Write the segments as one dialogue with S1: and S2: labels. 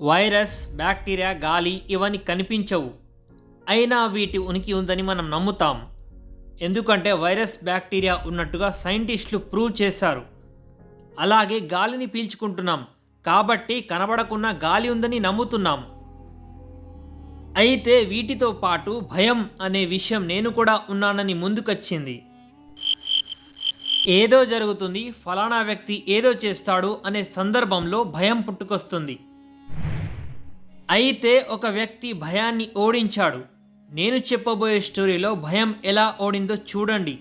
S1: Virus bacteria గాలి ఇవన్నీ కనిపించవు. అయినా వీటి ఉనికి ఉందని మనం నమ్ముతాం. ఎందుకంటే వైరస్ బ్యాక్టీరియా ఉన్నట్టుగా సైంటిస్టులు ప్రూవ్ చేశారు. అలాగే గాలిని పీల్చుకుంటున్నాం. కాబట్టి కనబడకున్న గాలి ఉందని నమ్ముతున్నాం. అయితే వీటితో పాటు భయం అనే విషయం నేను కూడా ఉన్నానని ముందుకొచ్చింది. ఏదో జరుగుతుంది ఫలానా వ్యక్తి ఏదో చేస్తాడు అనే సందర్భంలో భయం పుట్టుకొస్తుంది. అయితే ఒక వ్యక్తి భయాన్ని ఓడించాడు. నేను చెప్పబోయే స్టోరీలో భయం ఎలా ఓడిందో చూడండి.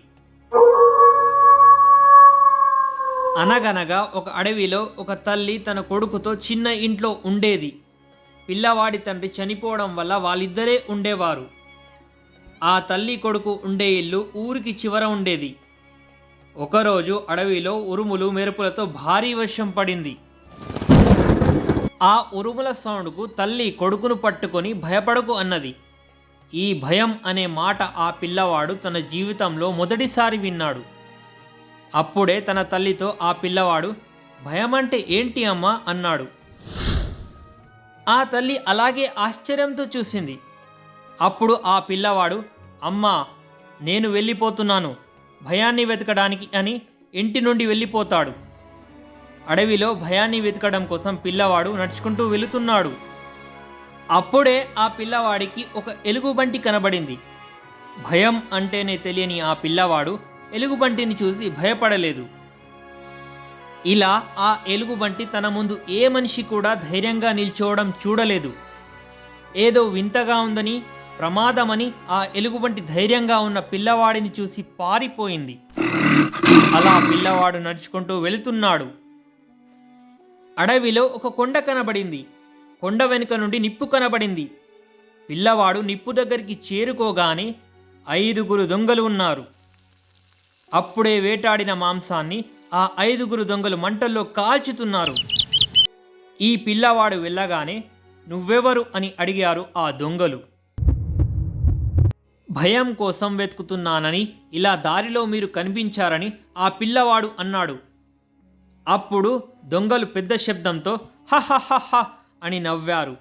S1: అనగనగా ఒక అడవిలో ఒక తల్లి తన కొడుకుతో చిన్న ఇంట్లో ఉండేది. పిల్లవాడి తండ్రి చనిపోవడం వల్ల వాళ్ళిద్దరే ఉండేవారు. ఆ తల్లి కొడుకు ఉండే ఇల్లు ఊరికి చివర ఉండేది. ఒకరోజు అడవిలో ఉరుములు మెరుపులతో భారీ వర్షం పడింది. ఆ ఉరుముల సౌండ్కు తల్లి కొడుకును పట్టుకొని భయపడకు అన్నది. ఈ భయం అనే మాట ఆ పిల్లవాడు తన జీవితంలో మొదటిసారి విన్నాడు. అప్పుడే తన తల్లితో ఆ పిల్లవాడు భయం అంటే ఏంటి అమ్మా? అన్నాడు. ఆ తల్లి అలాగే ఆశ్చర్యంతో చూసింది. అప్పుడు ఆ పిల్లవాడు అమ్మా నేను వెళ్ళిపోతున్నాను. భయాన్ని వెతకడానికి అని ఇంటి నుండి వెళ్ళిపోతాడు. అడవిలో భయాన్ని వెతకడం కోసం పిల్లవాడు నడుచుకుంటూ వెళుతున్నాడు. అప్పుడే ఆ పిల్లవాడికి ఒక ఎలుగుబంటి కనబడింది. భయం అంటేనే తెలియని ఆ పిల్లవాడు ఎలుగుబంటిని చూసి భయపడలేదు. ఇలా ఆ ఎలుగుబంటి తన ముందు ఏ మనిషి కూడా ధైర్యంగా నిల్చోవడం చూడలేదు. ఏదో వింతగా ఉందని ప్రమాదమని ఆ ఎలుగుబంటి ధైర్యంగా ఉన్న పిల్లవాడిని చూసి పారిపోయింది. అలా పిల్లవాడు నడుచుకుంటూ వెళుతున్నాడు. అడవిలో ఒక కొండ కనబడింది. కొండ వెనుక నుండి నిప్పు కనబడింది. పిల్లవాడు నిప్పు దగ్గరికి చేరుకోగానే ఐదుగురు దొంగలు ఉన్నారు. అప్పుడే వేటాడిన మాంసాన్ని ఆ ఐదుగురు దొంగలు మంటల్లో కాల్చుతున్నారు. ఈ పిల్లవాడు వెళ్ళగానే నువ్వెవరు? అని అడిగారు ఆ దొంగలు. భయం కోసం వెతుకుతున్నానని ఇలా దారిలో మీరు కనిపించారని ఆ పిల్లవాడు అన్నాడు. అప్పుడు దొంగలు పెద్ద శబ్దంతో హహహహ అని నవ్వారు.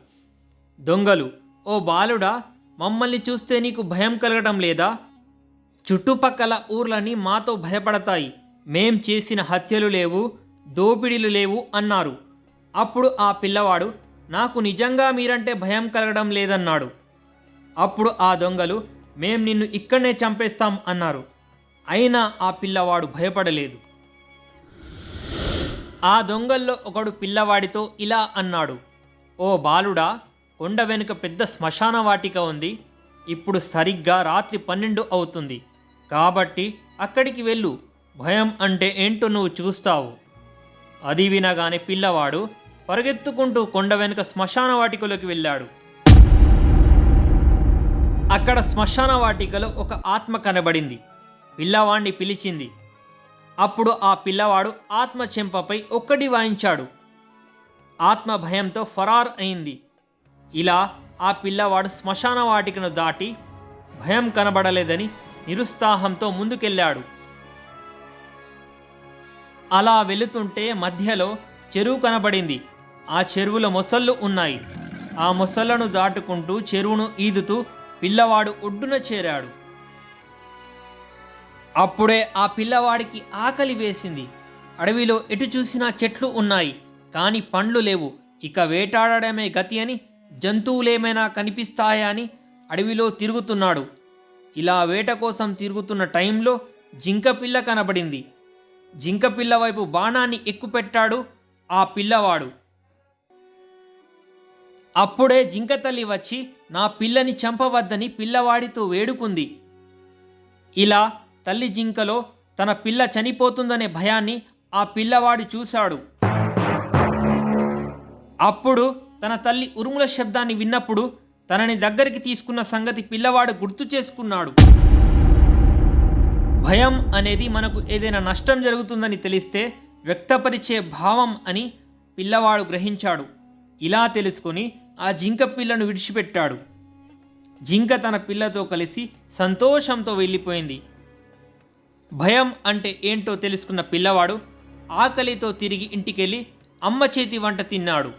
S1: దొంగలు ఓ బాలుడా మమ్మల్ని చూస్తే నీకు భయం కలగడం లేదా? చుట్టుపక్కల ఊర్లని మాతో భయపడతాయి. మేం చేసిన హత్యలు లేవు దోపిడీలు లేవు అన్నారు. అప్పుడు ఆ పిల్లవాడు నాకు నిజంగా మీరంటే భయం కలగడం లేదన్నాడు. అప్పుడు ఆ దొంగలు మేం నిన్ను ఇక్కడనే చంపేస్తాం అన్నారు. అయినా ఆ పిల్లవాడు భయపడలేదు. ఆ దొంగల్లో ఒకడు పిల్లవాడితో ఇలా అన్నాడు ఓ బాలుడా కొండ వెనుక పెద్ద శ్మశాన వాటిక ఉంది. ఇప్పుడు సరిగ్గా రాత్రి పన్నెండు అవుతుంది. కాబట్టి అక్కడికి వెళ్ళు. భయం అంటే ఏంటో నువ్వు చూస్తావు. అది వినగానే పిల్లవాడు పరిగెత్తుకుంటూ కొండ వెనుక శ్మశాన వాటికలోకి వెళ్ళాడు. అక్కడ శ్మశాన వాటికలో ఒక ఆత్మ కనబడింది. పిల్లవాణ్ణి పిలిచింది అప్పుడు ఆ పిల్లవాడు ఆత్మ చెంపపై ఒక్కటి వాయించాడు. ఆత్మ భయంతో ఫరార్ అయింది. ఇలా ఆ పిల్లవాడు శ్మశాన వాటికను దాటి భయం కనబడలేదని నిరుత్సాహంతో ముందుకెళ్ళాడు. అలా వెళుతుంటే మధ్యలో చెరువు కనబడింది. ఆ చెరువులో మొసళ్ళు ఉన్నాయి. ఆ మొసళ్ళను దాటుకుంటూ చెరువును ఈదుతూ పిల్లవాడు ఒడ్డున చేరాడు. అప్పుడే ఆ పిల్లవాడికి ఆకలి వేసింది. అడవిలో ఎటు చూసినా చెట్లు ఉన్నాయి కానీ పండ్లు లేవు. ఇక వేటాడడమే గతి అని జంతువులేమైనా కనిపిస్తాయా అని అడవిలో తిరుగుతున్నాడు. ఇలా వేట కోసం తిరుగుతున్న టైంలో జింకపిల్ల కనబడింది. జింకపిల్ల వైపు బాణాన్ని ఎక్కుపెట్టాడు ఆ పిల్లవాడు. అప్పుడే జింక తల్లి వచ్చి నా పిల్లని చంపవద్దని పిల్లవాడితో వేడుకుంది. ఇలా తల్లి జింకలో తన పిల్ల చనిపోతుందనే భయాన్ని ఆ పిల్లవాడు చూశాడు. అప్పుడు తన తల్లి ఉరుముల శబ్దాన్ని విన్నప్పుడు తనని దగ్గరికి తీసుకున్న సంగతి పిల్లవాడు గుర్తు చేసుకున్నాడు. భయం అనేది మనకు ఏదైనా నష్టం జరుగుతుందని తెలిస్తే వ్యక్తపరిచే భావం అని పిల్లవాడు గ్రహించాడు. ఇలా తెలుసుకొని ఆ జింక పిల్లను విడిచిపెట్టాడు. జింక తన పిల్లతో కలిసి సంతోషంతో వెళ్ళిపోయింది. భయం అంటే ఏంటో తెలుసుకున్న పిల్లవాడు ఆకలితో తిరిగి ఇంటికెళ్ళి అమ్మ చేతి వంట తిన్నాడు.